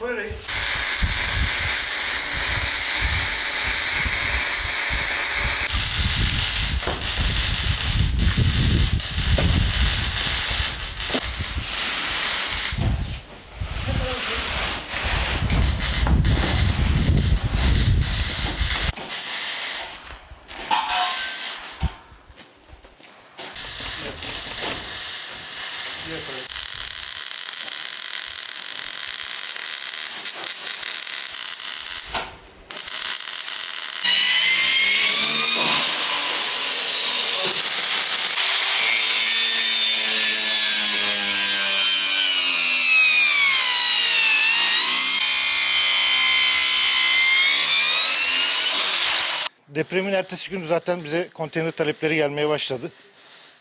quitting. Yeah, Depremin ertesi günü zaten bize konteyner talepleri gelmeye başladı.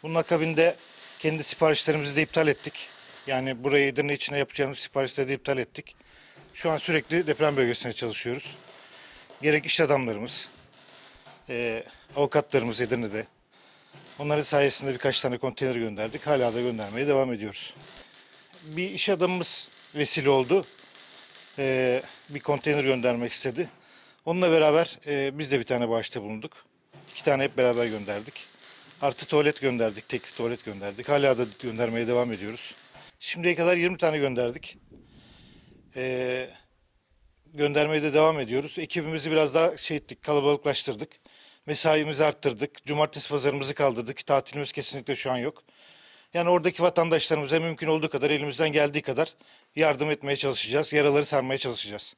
Bunun akabinde kendi siparişlerimizi de iptal ettik. Yani burayı Edirne içine yapacağımız siparişleri de iptal ettik. Şu an sürekli deprem bölgesine çalışıyoruz. Gerek iş adamlarımız, eee, avukatlarımız Edirne'de. Onların sayesinde birkaç tane konteyner gönderdik. Hala da göndermeye devam ediyoruz. Bir iş adamımız vesile oldu. Eee, bir konteyner göndermek istedi. Onunla beraber eee, biz de bir tane bağışta bulunduk. İki tane hep beraber gönderdik. Artı tuvalet gönderdik, tekli tuvalet gönderdik. Hala da göndermeye devam ediyoruz. Şimdiye kadar 20 tane gönderdik. Ee, göndermeye de devam ediyoruz. Ekibimizi biraz daha şey ettik, kalabalıklaştırdık. Mesaimizi arttırdık. Cumartesi pazarımızı kaldırdık. Tatilimiz kesinlikle şu an yok. Yani oradaki vatandaşlarımıza mümkün olduğu kadar elimizden geldiği kadar yardım etmeye çalışacağız. Yaraları sarmaya çalışacağız.